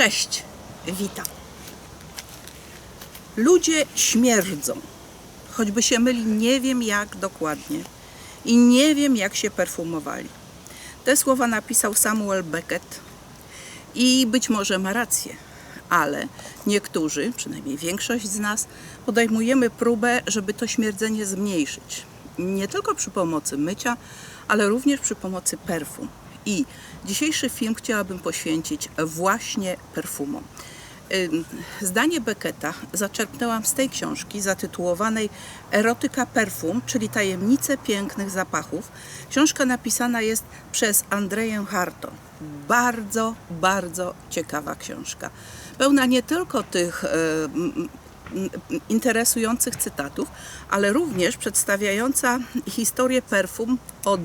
Cześć, witam. Ludzie śmierdzą, choćby się myli nie wiem jak dokładnie i nie wiem jak się perfumowali. Te słowa napisał Samuel Beckett i być może ma rację, ale niektórzy, przynajmniej większość z nas, podejmujemy próbę, żeby to śmierdzenie zmniejszyć. Nie tylko przy pomocy mycia, ale również przy pomocy perfum. I dzisiejszy film chciałabym poświęcić właśnie perfumom. Zdanie Becketa zaczerpnęłam z tej książki zatytułowanej Erotyka perfum, czyli tajemnice pięknych zapachów. Książka napisana jest przez Andreję Harton. Bardzo, bardzo ciekawa książka. Pełna nie tylko tych interesujących cytatów, ale również przedstawiająca historię perfum od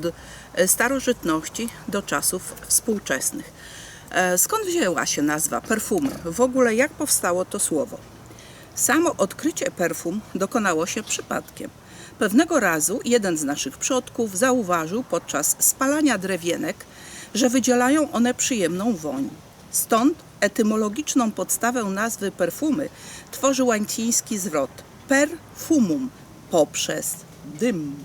e, starożytności do czasów współczesnych. E, Skąd wzięła się nazwa perfumy? W ogóle jak powstało to słowo? Samo odkrycie perfum dokonało się przypadkiem. Pewnego razu jeden z naszych przodków zauważył podczas spalania drewienek, że wydzielają one przyjemną woń. Stąd etymologiczną podstawę nazwy perfumy tworzy łaciński zwrot perfumum poprzez dym.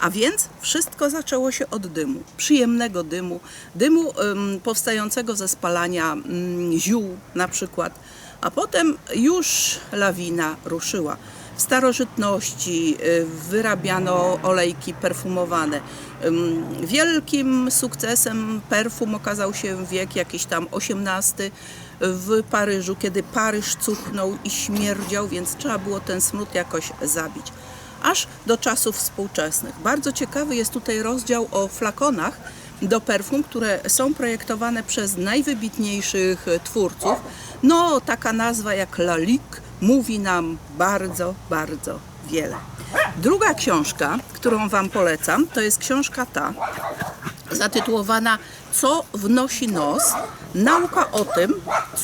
A więc wszystko zaczęło się od dymu, przyjemnego dymu, dymu ym, powstającego ze spalania ym, ziół na przykład, a potem już lawina ruszyła. W starożytności y, wyrabiano olejki perfumowane. Wielkim sukcesem perfum okazał się wiek jakiś tam XVIII w Paryżu, kiedy Paryż cuchnął i śmierdział, więc trzeba było ten smród jakoś zabić aż do czasów współczesnych. Bardzo ciekawy jest tutaj rozdział o flakonach do perfum, które są projektowane przez najwybitniejszych twórców. No, taka nazwa jak Lalique mówi nam bardzo, bardzo wiele. Druga książka, którą Wam polecam, to jest książka ta, zatytułowana Co wnosi nos? Nauka o tym,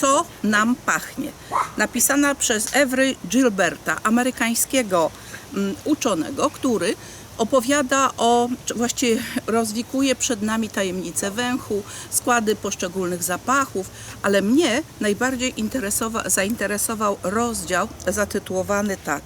co nam pachnie. Napisana przez Avery Gilberta, amerykańskiego mm, uczonego, który opowiada o, właściwie rozwikuje przed nami tajemnice węchu, składy poszczególnych zapachów, ale mnie najbardziej interesowa, zainteresował rozdział zatytułowany tak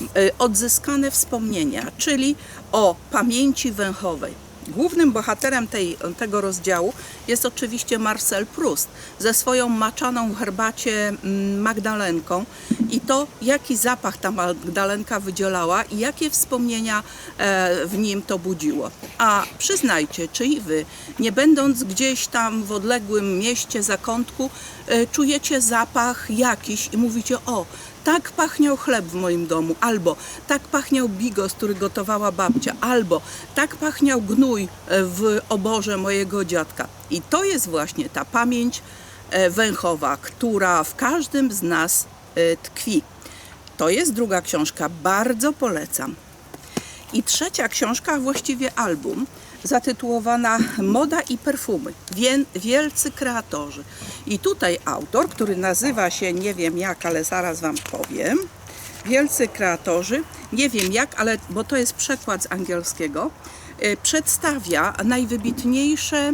y, odzyskane wspomnienia, czyli o pamięci węchowej. Głównym bohaterem tej, tego rozdziału jest oczywiście Marcel Proust ze swoją maczaną w herbacie mm, Magdalenką i to, jaki zapach ta Magdalenka wydzielała i jakie wspomnienia e, w nim to budziło. A przyznajcie, czy i wy, nie będąc gdzieś tam w odległym mieście, zakątku, e, czujecie zapach jakiś i mówicie, o, tak pachniał chleb w moim domu, albo tak pachniał bigos, który gotowała babcia, albo tak pachniał gnój e, w oborze mojego dziadka. I to jest właśnie ta pamięć e, węchowa, która w każdym z nas e, tkwi. To jest druga książka, bardzo polecam. I trzecia książka, a właściwie album, zatytułowana Moda i perfumy. Wielcy kreatorzy. I tutaj autor, który nazywa się nie wiem jak, ale zaraz Wam powiem. Wielcy kreatorzy, nie wiem jak, ale bo to jest przekład z angielskiego, y, przedstawia najwybitniejsze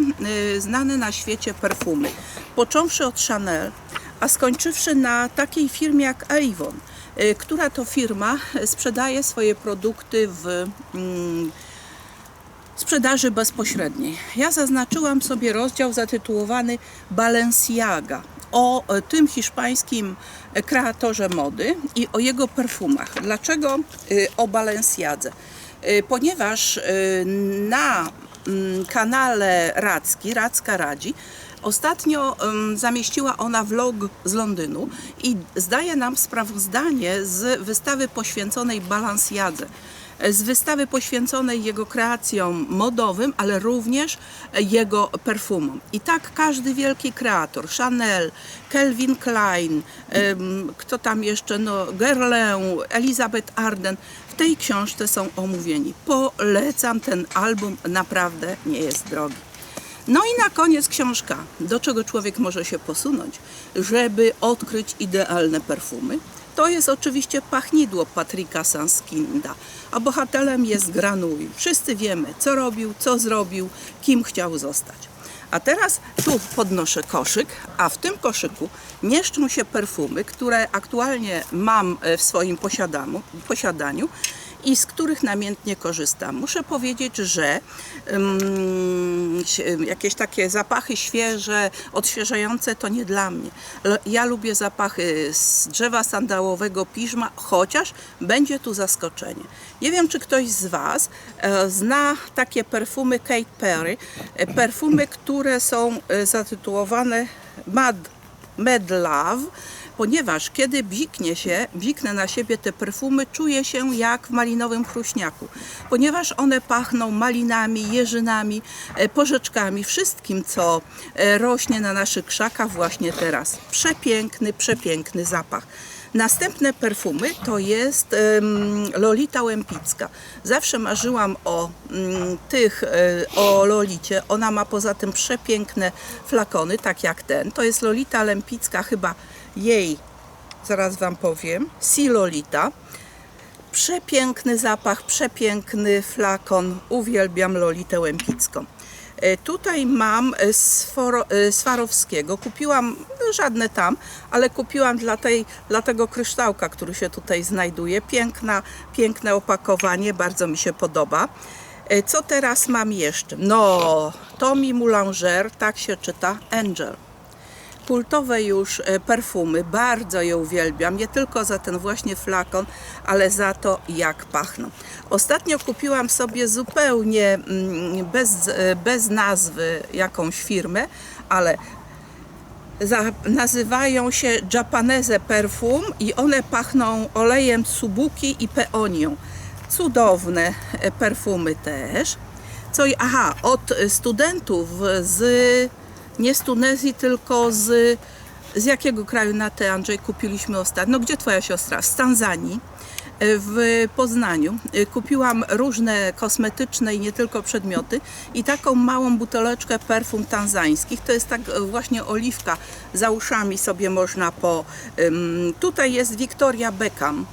y, znane na świecie perfumy. Począwszy od Chanel, a skończywszy na takiej firmie jak Avon, y, która to firma sprzedaje swoje produkty w mm, sprzedaży bezpośredniej. Ja zaznaczyłam sobie rozdział zatytułowany Balenciaga o e, tym hiszpańskim e, kreatorze mody i o jego perfumach. Dlaczego y, o Balenciadze? Ponieważ na mm, kanale Radzki, Radzka Radzi, Ostatnio zamieściła ona vlog z Londynu i zdaje nam sprawozdanie z wystawy poświęconej Balenciadze z wystawy poświęconej jego kreacjom modowym, ale również jego perfumom. I tak każdy wielki kreator, Chanel, Calvin Klein, kto tam jeszcze, no, Guerlain, Elizabeth Arden, w tej książce są omówieni. Polecam ten album, naprawdę nie jest drogi. No i na koniec książka, do czego człowiek może się posunąć, żeby odkryć idealne perfumy. To jest oczywiście pachnidło Patryka Sanskinda, a bohaterem jest Granui. Wszyscy wiemy, co robił, co zrobił, kim chciał zostać. A teraz tu podnoszę koszyk, a w tym koszyku mieszczą się perfumy, które aktualnie mam e, w swoim posiadaniu, posiadaniu i z których namiętnie korzystam. Muszę powiedzieć, że si- jakieś takie zapachy świeże, odświeżające to nie dla mnie. Ja lubię zapachy z drzewa sandałowego piżma, chociaż będzie tu zaskoczenie. Nie wiem, czy ktoś z Was e, zna takie perfumy Kate Perry, e, perfumy, które są e, zatytułowane Mad, Mad Love, ponieważ kiedy bziknie się, bziknę na siebie te perfumy, czuję się jak w malinowym chruśniaku, ponieważ one pachną malinami, jeżynami, e, porzeczkami, wszystkim, co e, rośnie na naszych krzakach właśnie teraz. Przepiękny, przepiękny zapach. Następne perfumy to jest Lolita Łempicka. Zawsze marzyłam o mm, tych, e, o Lolicie. Ona ma poza tym przepiękne flakony, tak jak ten. To jest Lolita Lempicka, chyba jej, zaraz Wam powiem, Si Lolita. Przepiękny zapach, przepiękny flakon. Uwielbiam Lolitę Łempicką. E, Tutaj mam e, e, Swarowskiego. Kupiłam, no żadne tam, ale kupiłam dla, tej, dla tego kryształka, który się tutaj znajduje. Piękna, piękne opakowanie, bardzo mi się podoba. Co teraz mam jeszcze? No, Tommy Moulanger, tak się czyta, Angel kultowe już e, perfumy. Bardzo je uwielbiam, nie tylko za ten właśnie flakon, ale za to, jak pachną. Ostatnio kupiłam sobie zupełnie mm, bez, e, bez nazwy jakąś firmę, ale za, nazywają się Japanese Perfum i one pachną olejem Tsubuki i peonią. Cudowne e, perfumy też. Co, aha, od studentów z, nie z Tunezji, tylko z, z jakiego kraju na te Andrzej kupiliśmy ostatnio? No gdzie twoja siostra? Z Tanzanii e, w Poznaniu. E, Kupiłam różne kosmetyczne i nie tylko przedmioty i taką małą buteleczkę perfum tanzańskich. To jest tak e, właśnie oliwka za uszami sobie można po... Tutaj jest Victoria Beckham.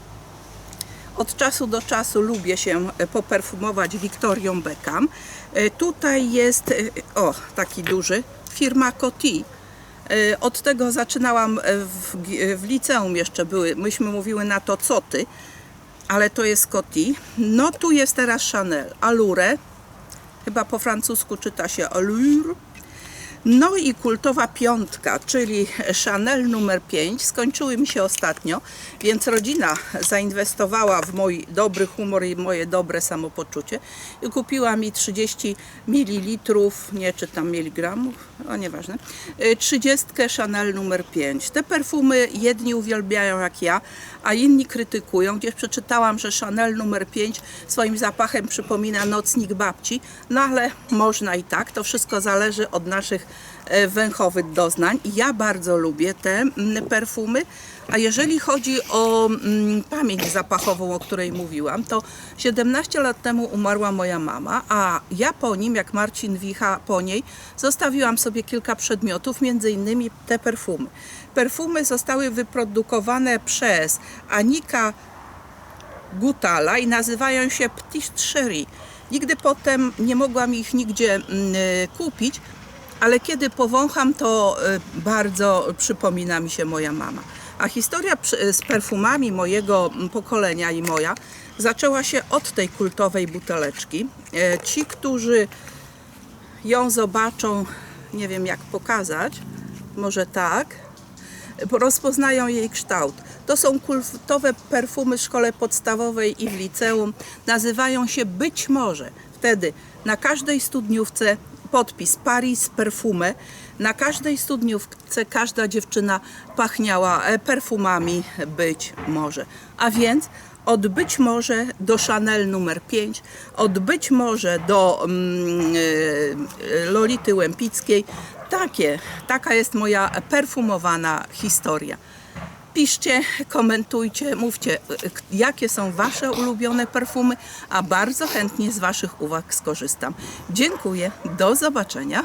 Od czasu do czasu lubię się poperfumować Wiktorią Beckham. Tutaj jest, o taki duży, firma Coty. E, Od tego zaczynałam e, w, gi- w liceum jeszcze były, myśmy mówiły na to co ty, ale to jest Coty. No tu jest teraz Chanel, Allure, chyba po francusku czyta się Allure. No i kultowa piątka, czyli Chanel numer 5, skończyły mi się ostatnio, więc rodzina zainwestowała w mój dobry humor i moje dobre samopoczucie i kupiła mi 30 ml, nie czytam miligramów, o nieważne, y, 30 Chanel numer 5. Te perfumy jedni uwielbiają jak ja, a inni krytykują. Gdzieś przeczytałam, że Chanel numer 5 swoim zapachem przypomina nocnik babci, no ale można i tak, to wszystko zależy od naszych e, węchowych doznań. Ja bardzo lubię te mm, perfumy, a jeżeli chodzi o mm, pamięć zapachową, o której mówiłam, to 17 lat temu umarła moja mama, a ja po nim, jak Marcin Wicha po niej, zostawiłam sobie kilka przedmiotów, między innymi te perfumy. Perfumy zostały wyprodukowane przez Anika Gutala i nazywają się Petit Cherie. Nigdy potem nie mogłam ich nigdzie mm, kupić, ale kiedy powącham, to y, bardzo przypomina mi się moja mama. A historia przy- z perfumami mojego mm, pokolenia i moja zaczęła się od tej kultowej buteleczki. E, Ci, którzy ją zobaczą, nie wiem jak pokazać, może tak, rozpoznają jej kształt. To są kultowe perfumy w szkole podstawowej i w liceum. Nazywają się być może. Wtedy na każdej studniówce podpis Paris Perfume. Na każdej studniówce każda dziewczyna pachniała e, perfumami być może. A więc od być może do Chanel numer 5, od być może do mm, e, Lolity Łempickiej. Takie, taka jest moja perfumowana historia. Piszcie, komentujcie, mówcie, k- jakie są Wasze ulubione perfumy, a bardzo chętnie z Waszych uwag skorzystam. Dziękuję, do zobaczenia.